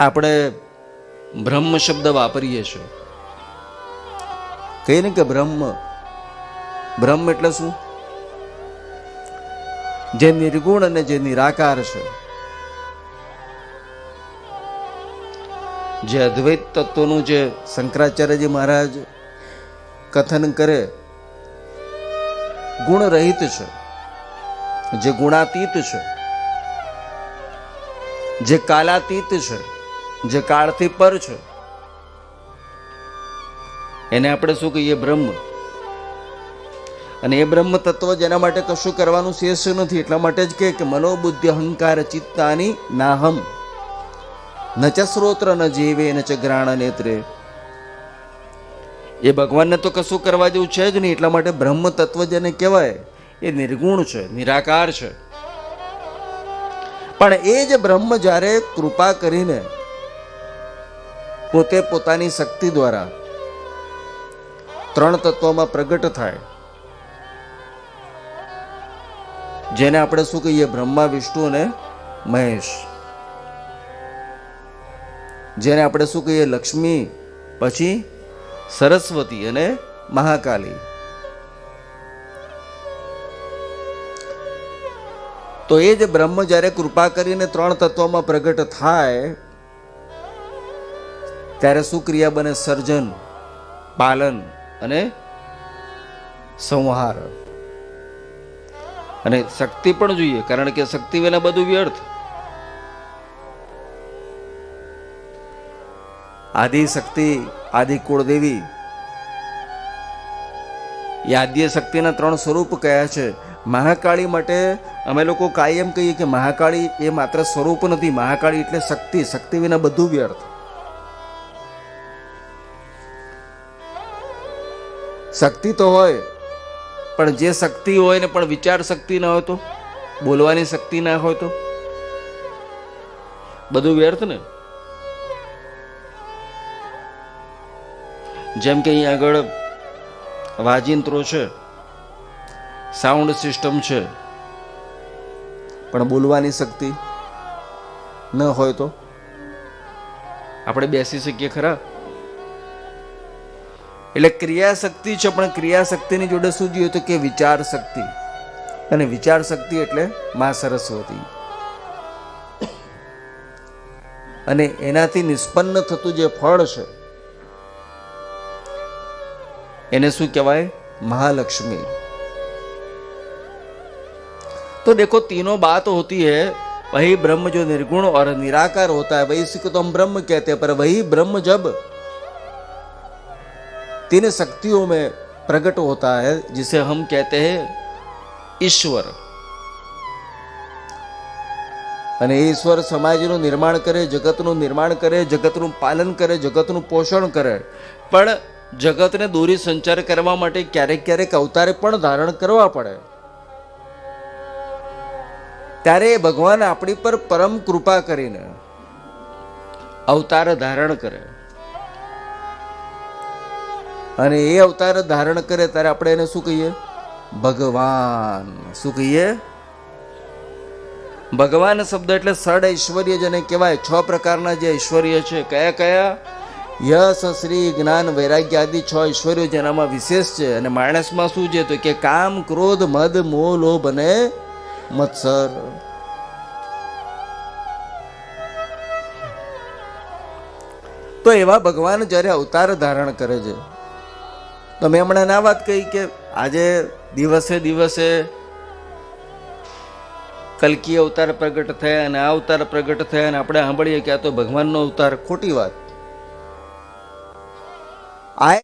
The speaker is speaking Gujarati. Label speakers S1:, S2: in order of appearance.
S1: આપણે બ્રહ્મ શબ્દ વાપરીએ છીએ. કહીએ ને કે બ્રહ્મ. બ્રહ્મ એટલે શું? જે નિર્ગુણ અને જે નિરાકાર છે. જે અદ્વૈત તત્વનું જે શંકરાચાર્યજી મહારાજ કથન કરે ગુણ રહિત છે. જે ગુણાતીત છે. જે કાલાતીત છે. જે કાળથી પર છે, એને આપણે શું કહીએ બ્રહ્મ? અને એ બ્રહ્મ તત્વ જેના માટે કશું કરવાનું શેષ નથી, એટલા માટે જ કે મનોબુદ્ધિ અહંકાર ચિત્તાની નાહમ. ન ચ શ્રોત્ર ન જીવે, ન ચ ગ્રાણ નેત્રે. એ ભગવાનને તો કશું કરવા જેવું છે જ નહીં, એટલા માટે બ્રહ્મ તત્વ જેને કહેવાય, એ નિર્ગુણ છે, નિરાકાર છે. પણ એ જ બ્રહ્મ જ્યારે કૃપા કરીને પોતે પોતાની શક્તિ દ્વારા ત્રણ તત્વોમાં પ્રગટ થાય. જેને આપણે શું કહીએ? બ્રહ્મા, વિષ્ણુ અને મહેશ. જેને આપણે શું કહીએ? લક્ષ્મી, પછી સરસ્વતી અને મહાકાલી. તો એ જ બ્રહ્મ જ્યારે કૃપા કરીને ત્રણ તત્વોમાં પ્રગટ થાય ત્યારે શું ક્રિયા બને? સર્જન, પાલન અને સંહાર. અને શક્તિ પણ જોઈએ, કારણ કે શક્તિ વિના બધું વ્યર્થ. આદિ શક્તિ, આદિ કુળદેવી એ આદ્ય શક્તિના ત્રણ સ્વરૂપ કયા છે? મહાકાળી માટે અમે લોકો કાયમ કહીએ કે મહાકાળી એ માત્ર સ્વરૂપ નથી, મહાકાળી એટલે શક્તિ શક્તિ વિના બધું વ્યર્થ. શક્તિ તો હોય. પણ જે શક્તિ હોય ને પણ વિચાર શક્તિ ના હોય તો, બોલવાની શક્તિ ના હોય તો? બધું વ્યર્થ ને? જેમ કે અહીં આગળ વાજિંત્રો છે સાઉન્ડ સિસ્ટમ છે, પણ બોલવાની શક્તિ ન હોય તો? આપણે બેસી શકીએ ખરા? એટલે ક્રિયાશક્તિ છે પણ ક્રિયાશક્તિની જોડે શું જોઈએ તો કે વિચાર શક્તિ અને વિચાર શક્તિ એટલે મા સરસ્વતી અને એનાથી નિષ્પન્ન થતું જે ફળ છે એને શું કહેવાય महालक्ष्मी तो देखो तीनों बात होती है वही ब्रह्म जो निर्गुण और निराकार होता है वही इसी को तो हम ब्रह्म कहते हैं पर वही ब्रह्म जब तीन शक्तियों में प्रकट होता है जिसे हम कहते हैं ईश्वर અને એ ઈશ્વર સમાજનું નિર્માણ કરે જગતનું નિર્માણ કરે જગતનું પાલન કરે જગતનું પોષણ કરે પણ જગતને દોરી સંચાર કરવા માટે ક્યારેક ક્યારેક અવતારે પણ ધારણ કરવા પડે ત્યારે એ ભગવાન આપણી પર પરમ કૃપા કરીને અવતાર ધારણ કરે અને એ અવતાર ધારણ કરે ત્યારે આપણે એને શું કહીએ? ભગવાન. શું કહીએ? ભગવાન શબ્દ એટલે સડ ઐશ્વર્ય જેને કહેવાય. છ પ્રકારના જે ઐશ્વર્ય છે, કયા કયા? યશ, શ્રી, જ્ઞાન, વૈરાગ્ય આદિ છ ઐશ્વર્યો જેનામાં વિશેષ છે. અને માણસમાં શું છે તો કે કામ, ક્રોધ, મદ, મોહ, લોભ અને મત્સર. તો એવા ભગવાન જ્યારે અવતાર ધારણ કરે છે. તો મેં હમણાં ના વાત કહી કે આજે દિવસે દિવસે કલકી અવતાર પ્રગટ થયા અને આ અવતાર પ્રગટ થયા અને આપણે સાંભળીએ કે આ તો ભગવાનનો અવતાર. ખોટી વાત.